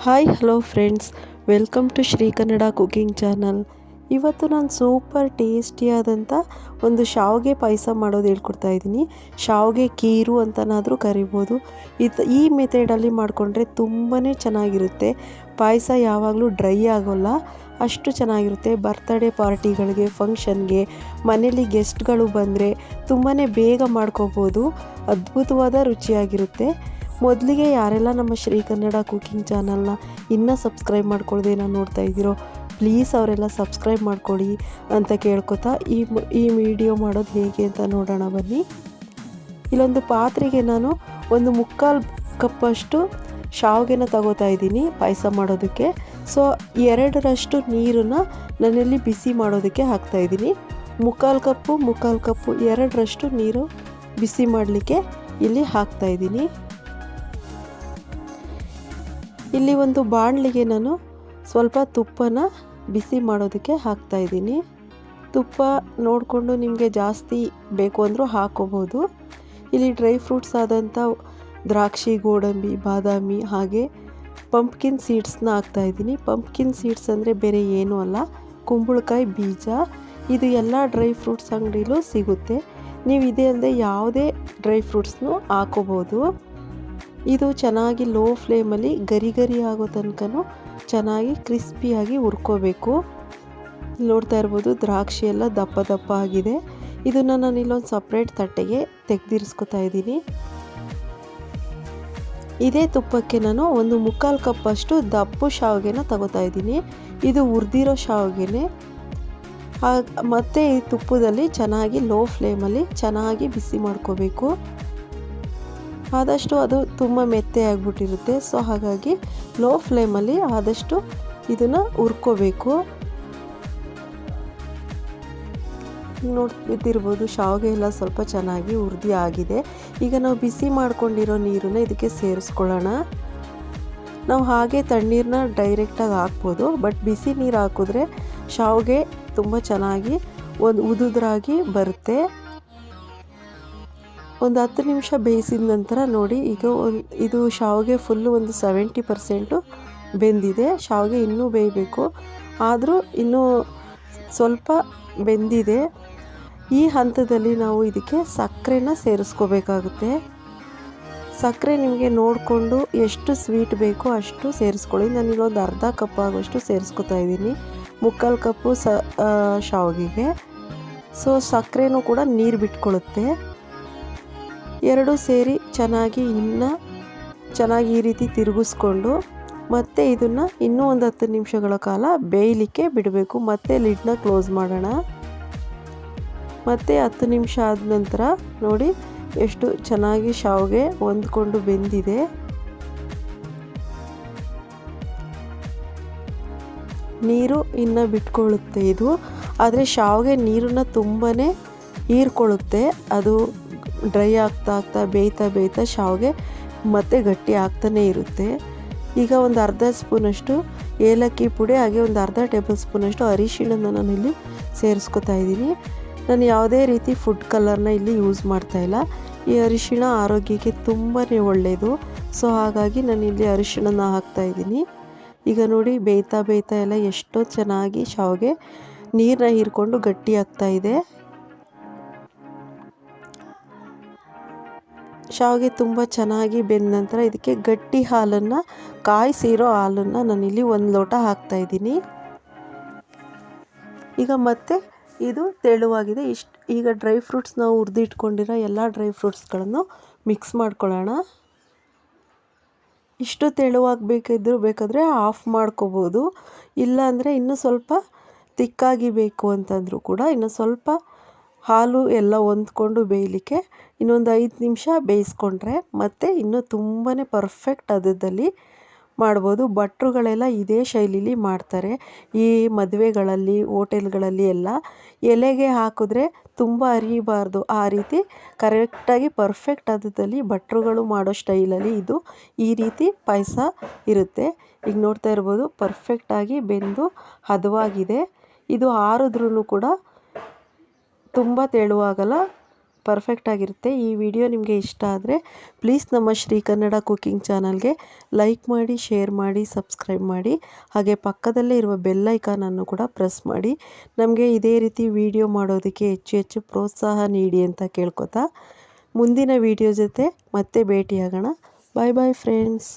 Hi hello friends welcome to Shri Kannada cooking channel ಇವತ್ತು ನಾನು super ಟೇಸ್ಟಿಯಾದಂಥ ಒಂದು ಶಾವಿಗೆ ಪಾಯಸ ಮಾಡೋದು ಹೇಳ್ಕೊಡ್ತಾ ಇದ್ದೀನಿ. ಶಾವಿಗೆ ಕೀರು ಅಂತನಾದರೂ ಕರಿಬೋದು. ಇದು ಈ ಮೆಥಡಲ್ಲಿ ಮಾಡಿಕೊಂಡ್ರೆ ತುಂಬಾ ಚೆನ್ನಾಗಿರುತ್ತೆ. ಪಾಯಸ ಯಾವಾಗಲೂ ಡ್ರೈ ಆಗೋಲ್ಲ. ಅಷ್ಟು ಚೆನ್ನಾಗಿರುತ್ತೆ. ಬರ್ತ್ಡೇ ಪಾರ್ಟಿಗಳಿಗೆ ಫಂಕ್ಷನ್ಗೆ ಮನೇಲಿ ಗೆಸ್ಟ್ಗಳು ಬಂದರೆ ತುಂಬಾ ಬೇಗ ಮಾಡ್ಕೋಬೋದು. ಅದ್ಭುತವಾದ ರುಚಿಯಾಗಿರುತ್ತೆ. ಮೊದಲಿಗೆ ಯಾರೆಲ್ಲ ನಮ್ಮ ಶ್ರೀ ಕನ್ನಡ ಕುಕಿಂಗ್ ಚಾನಲ್ನ ಇನ್ನೂ ಸಬ್ಸ್ಕ್ರೈಬ್ ಮಾಡ್ಕೊಳ್ಳದೆ ನಾನು ನೋಡ್ತಾ ಇದ್ದೀರೋ, ಪ್ಲೀಸ್ ಅವರೆಲ್ಲ ಸಬ್ಸ್ಕ್ರೈಬ್ ಮಾಡ್ಕೊಳ್ಳಿ ಅಂತ ಕೇಳ್ಕೊತಾ ಈ ಈ ವಿಡಿಯೋ ಮಾಡೋದು ಹೇಗೆ ಅಂತ ನೋಡೋಣ ಬನ್ನಿ. ಇಲ್ಲೊಂದು ಪಾತ್ರೆಗೆ ನಾನು ಒಂದು ಮುಕ್ಕಾಲು ಕಪ್ಪಷ್ಟು ಶಾವಿಗೆನ ತಗೋತಾ ಇದ್ದೀನಿ ಪಾಯಸ ಮಾಡೋದಕ್ಕೆ. ಸೊ, ಎರಡರಷ್ಟು ನೀರನ್ನು ನಾನಿಲ್ಲಿ ಬಿಸಿ ಮಾಡೋದಕ್ಕೆ ಹಾಕ್ತಾ ಇದ್ದೀನಿ. ಮುಕ್ಕಾಲು ಕಪ್ಪು ಮುಕ್ಕಾಲು ಕಪ್ಪು ಎರಡರಷ್ಟು ನೀರು ಬಿಸಿ ಮಾಡಲಿಕ್ಕೆ ಇಲ್ಲಿ ಹಾಕ್ತಾ ಇದ್ದೀನಿ. ಇಲ್ಲಿ ಒಂದು ಬಾಣಲಿಗೆ ನಾನು ಸ್ವಲ್ಪ ತುಪ್ಪನ ಬಿಸಿ ಮಾಡೋದಕ್ಕೆ ಹಾಕ್ತಾ ಇದ್ದೀನಿ. ತುಪ್ಪ ನೋಡಿಕೊಂಡು ನಿಮಗೆ ಜಾಸ್ತಿ ಬೇಕು ಅಂದರೂ ಹಾಕೋಬೋದು. ಇಲ್ಲಿ ಡ್ರೈ ಫ್ರೂಟ್ಸ್ ಆದಂಥ ದ್ರಾಕ್ಷಿ, ಗೋಡಂಬಿ, ಬಾದಾಮಿ ಹಾಗೆ ಪಂಪ್ಕಿನ್ ಸೀಡ್ಸ್ನ ಹಾಕ್ತಾ ಇದ್ದೀನಿ. ಪಂಪ್ಕಿನ್ ಸೀಡ್ಸ್ ಅಂದರೆ ಬೇರೆ ಏನೂ ಅಲ್ಲ, ಕುಂಬಳಕಾಯಿ ಬೀಜ. ಇದು ಎಲ್ಲ ಡ್ರೈ ಫ್ರೂಟ್ಸ್ ಅಂಗಡಿಲೂ ಸಿಗುತ್ತೆ. ನೀವು ಇದೇ ಅಲ್ಲದೆ ಯಾವುದೇ ಡ್ರೈ ಫ್ರೂಟ್ಸ್ನೂ ಹಾಕೋಬೋದು. ಇದು ಚೆನ್ನಾಗಿ ಲೋ ಫ್ಲೇಮಲ್ಲಿ ಗರಿ ಗರಿ ಆಗೋ ತನಕ ಚೆನ್ನಾಗಿ ಕ್ರಿಸ್ಪಿಯಾಗಿ ಹುರ್ಕೋಬೇಕು. ನೋಡ್ತಾ ಇರ್ಬೋದು ದ್ರಾಕ್ಷಿ ಎಲ್ಲ ದಪ್ಪ ದಪ್ಪ ಆಗಿದೆ. ಇದನ್ನು ನಾನು ಇಲ್ಲೊಂದು ಸಪ್ರೇಟ್ ತಟ್ಟೆಗೆ ತೆಗೆದಿರಿಸ್ಕೊತಾ ಇದ್ದೀನಿ. ಇದೇ ತುಪ್ಪಕ್ಕೆ ನಾನು ಒಂದು ಮುಕ್ಕಾಲು ಕಪ್ಪಷ್ಟು ದಪ್ಪು ಶಾವಿಗೆನ ತಗೋತಾ ಇದ್ದೀನಿ. ಇದು ಹುರಿದಿರೋ ಶಾವಿಗೆನೆ. ಮತ್ತು ಈ ತುಪ್ಪದಲ್ಲಿ ಚೆನ್ನಾಗಿ ಲೋ ಫ್ಲೇಮಲ್ಲಿ ಚೆನ್ನಾಗಿ ಬಿಸಿ ಮಾಡ್ಕೋಬೇಕು. ಆದಷ್ಟು ಅದು ತುಂಬ ಮೆತ್ತೆ ಆಗಿಬಿಟ್ಟಿರುತ್ತೆ. ಸೊ ಹಾಗಾಗಿ ಲೋ ಫ್ಲೇಮಲ್ಲಿ ಆದಷ್ಟು ಇದನ್ನು ಹುರ್ಕೋಬೇಕು. ನೋಡ್ತಿರ್ಬೋದು ಶಾವಿಗೆ ಎಲ್ಲ ಸ್ವಲ್ಪ ಚೆನ್ನಾಗಿ ಹುರಿದಿ ಆಗಿದೆ. ಈಗ ನಾವು ಬಿಸಿ ಮಾಡ್ಕೊಂಡಿರೋ ನೀರನ್ನ ಇದಕ್ಕೆ ಸೇರಿಸ್ಕೊಳ್ಳೋಣ. ನಾವು ಹಾಗೆ ತಣ್ಣೀರನ್ನ ಡೈರೆಕ್ಟಾಗಿ ಹಾಕ್ಬೋದು ಬಟ್ ಬಿಸಿ ನೀರು ಹಾಕಿದ್ರೆ ಶಾವಿಗೆ ತುಂಬ ಚೆನ್ನಾಗಿ ಒಂದು ಉದುದ್ರಾಗಿ ಬರುತ್ತೆ. ಒಂದು ಹತ್ತು ನಿಮಿಷ ಬೇಯಿಸಿದ ನಂತರ ನೋಡಿ, ಈಗ ಒಂದು, ಇದು ಶಾವಿಗೆ ಫುಲ್ಲು ಒಂದು ಸೆವೆಂಟಿ ಪರ್ಸೆಂಟು ಬೆಂದಿದೆ. ಶಾವಿಗೆ ಇನ್ನೂ ಬೇಯಬೇಕು. ಆದರೂ ಇನ್ನೂ ಸ್ವಲ್ಪ ಬೆಂದಿದೆ. ಈ ಹಂತದಲ್ಲಿ ನಾವು ಇದಕ್ಕೆ ಸಕ್ಕರೆನ ಸೇರಿಸ್ಕೋಬೇಕಾಗುತ್ತೆ. ಸಕ್ಕರೆ ನಿಮಗೆ ನೋಡಿಕೊಂಡು ಎಷ್ಟು ಸ್ವೀಟ್ ಬೇಕೋ ಅಷ್ಟು ಸೇರಿಸ್ಕೊಳ್ಳಿ. ನಾನು ಇಲ್ಲೊಂದು ಅರ್ಧ ಕಪ್ ಆಗುವಷ್ಟು ಸೇರಿಸ್ಕೊತಾ ಇದ್ದೀನಿ. ಮುಕ್ಕಾಲು ಕಪ್ಪು ಸ ಶಾವಿಗೆಗೆ. ಸೊ ಸಕ್ಕರೆನೂ ಕೂಡ ನೀರು ಬಿಟ್ಕೊಳ್ಳುತ್ತೆ ಎರಡು ಸೇರಿ ಚೆನ್ನಾಗಿ ಇನ್ನು ಚೆನ್ನಾಗಿ ಈ ರೀತಿ ತಿರುಗಿಸ್ಕೊಂಡು ಮತ್ತೆ ಇದನ್ನು ಇನ್ನೂ ಒಂದು ಹತ್ತು ನಿಮಿಷಗಳ ಕಾಲ ಬೇಯಲಿಕ್ಕೆ ಬಿಡಬೇಕು. ಮತ್ತೆ ಲಿಡ್ನ ಕ್ಲೋಸ್ ಮಾಡೋಣ. ಮತ್ತೆ ಹತ್ತು ನಿಮಿಷ ಆದ ನಂತರ ನೋಡಿ ಎಷ್ಟು ಚೆನ್ನಾಗಿ ಶಾವಿಗೆ ಹೊಂದ್ಕೊಂಡು ಬೆಂದಿದೆ. ನೀರು ಇನ್ನು ಬಿಟ್ಕೊಳ್ಳುತ್ತೆ ಇದು. ಆದರೆ ಶಾವಿಗೆ ನೀರನ್ನು ತುಂಬಾ ಹೀರ್ಕೊಳ್ಳುತ್ತೆ. ಅದು ಡ್ರೈ ಆಗ್ತಾ ಆಗ್ತಾ ಬೇಯ್ತಾ ಬೇಯ್ತಾ ಶಾವಿಗೆ ಮತ್ತೆ ಗಟ್ಟಿ ಆಗ್ತಾನೇ ಇರುತ್ತೆ. ಈಗ ಒಂದು ಅರ್ಧ ಸ್ಪೂನಷ್ಟು ಏಲಕ್ಕಿ ಪುಡಿ, ಹಾಗೆ ಒಂದು ಅರ್ಧ ಟೇಬಲ್ ಸ್ಪೂನಷ್ಟು ಅರಿಶಿಣನ ನಾನು ಇಲ್ಲಿ ಸೇರಿಸ್ಕೊತಾ ಇದ್ದೀನಿ. ನಾನು ಯಾವುದೇ ರೀತಿ ಫುಡ್ ಕಲರ್ನ ಇಲ್ಲಿ ಯೂಸ್ ಮಾಡ್ತಾ ಇಲ್ಲ. ಈ ಅರಿಶಿಣ ಆರೋಗ್ಯಕ್ಕೆ ತುಂಬಾ ಒಳ್ಳೆಯದು ಸೊ ಹಾಗಾಗಿ ನಾನು ಇಲ್ಲಿ ಅರಿಶಿಣನ ಹಾಕ್ತಾ ಇದ್ದೀನಿ. ಈಗ ನೋಡಿ, ಬೇಯ್ತಾ ಬೇಯ್ತಾ ಎಲ್ಲ ಎಷ್ಟೋ ಚೆನ್ನಾಗಿ ಶಾವಿಗೆ ನೀರನ್ನ ಹೀರ್ಕೊಂಡು ಗಟ್ಟಿ ಆಗ್ತಾ ಶಾವಿಗೆ ತುಂಬ ಚೆನ್ನಾಗಿ ಬೆಂದ ನಂತರ ಇದಕ್ಕೆ ಗಟ್ಟಿ ಹಾಲನ್ನು, ಕಾಯಿಸಿರೋ ಹಾಲನ್ನು ನಾನಿಲ್ಲಿ ಒಂದು ಲೋಟ ಹಾಕ್ತಾಯಿದ್ದೀನಿ ಈಗ ಮತ್ತೆ ಇದು ತೆಳುವಾಗಿದೆ. ಇಷ್ಟು ಈಗ ಡ್ರೈ ಫ್ರೂಟ್ಸ್ ನಾವು ಹುರಿದಿಟ್ಕೊಂಡಿರೋ ಎಲ್ಲ ಡ್ರೈ ಫ್ರೂಟ್ಸ್ಗಳನ್ನು ಮಿಕ್ಸ್ ಮಾಡ್ಕೊಳ್ಳೋಣ. ಇಷ್ಟು ತೆಳುವಾಗಬೇಕಿದ್ರು ಬೇಕಾದರೆ ಆಫ್ ಮಾಡ್ಕೋಬೋದು. ಇಲ್ಲಾಂದರೆ ಇನ್ನೂ ಸ್ವಲ್ಪ ತಿಕ್ಕಾಗಿ ಬೇಕು ಅಂತಂದರೂ ಕೂಡ ಇನ್ನು ಸ್ವಲ್ಪ ಹಾಲು ಎಲ್ಲ ಹೊಂದ್ಕೊಂಡು ಬೇಯಲಿಕ್ಕೆ ಇನ್ನೊಂದು ಐದು ನಿಮಿಷ ಬೇಯಿಸ್ಕೊಂಡ್ರೆ ಮತ್ತು ಇನ್ನೂ ತುಂಬಾ ಪರ್ಫೆಕ್ಟ್ ಅದದಲ್ಲಿ ಮಾಡ್ಬೋದು. ಭಟ್ರುಗಳೆಲ್ಲ ಇದೇ ಶೈಲಿಲಿ ಮಾಡ್ತಾರೆ. ಈ ಮದುವೆಗಳಲ್ಲಿ, ಹೋಟೆಲ್ಗಳಲ್ಲಿ ಎಲ್ಲ ಎಲೆಗೆ ಹಾಕಿದ್ರೆ ತುಂಬ ಅರಿಯಬಾರ್ದು ಆ ರೀತಿ ಕರೆಕ್ಟಾಗಿ ಪರ್ಫೆಕ್ಟ್ ಅದದಲ್ಲಿ ಭಟ್ರುಗಳು ಮಾಡೋ ಸ್ಟೈಲಲ್ಲಿ ಇದು ಈ ರೀತಿ ಪಾಯಸ ಇರುತ್ತೆ. ಈಗ ನೋಡ್ತಾ ಇರ್ಬೋದು ಪರ್ಫೆಕ್ಟಾಗಿ ಬೆಂದು ಹದವಾಗಿದೆ. ಇದು ಆರಿದ್ರೂ ಕೂಡ ತುಂಬ ತೆಳುವಾಗಲ್ಲ. ಪರ್ಫೆಕ್ಟಾಗಿರುತ್ತೆ ಈ ವಿಡಿಯೋ ನಿಮಗೆ ಇಷ್ಟ ಆದರೆ ಪ್ಲೀಸ್ ನಮ್ಮ ಶ್ರೀ ಕನ್ನಡ ಕುಕಿಂಗ್ ಚಾನಲ್ಗೆ ಲೈಕ್ ಮಾಡಿ ಶೇರ್ ಮಾಡಿ ಸಬ್ಸ್ಕ್ರೈಬ್ ಮಾಡಿ. ಹಾಗೆ ಪಕ್ಕದಲ್ಲೇ ಇರುವ ಬೆಲ್ ಐಕಾನನ್ನು ಕೂಡ ಪ್ರೆಸ್ ಮಾಡಿ. ನಮಗೆ ಇದೇ ರೀತಿ ವಿಡಿಯೋ ಮಾಡೋದಕ್ಕೆ ಹೆಚ್ಚು ಹೆಚ್ಚು ಪ್ರೋತ್ಸಾಹ ನೀಡಿ ಅಂತ ಕೇಳ್ಕೊತಾ. ಮುಂದಿನ ವಿಡಿಯೋ ಜೊತೆ ಮತ್ತೆ ಭೇಟಿಯಾಗೋಣ. ಬಾಯ್ ಬಾಯ್ ಫ್ರೆಂಡ್ಸ್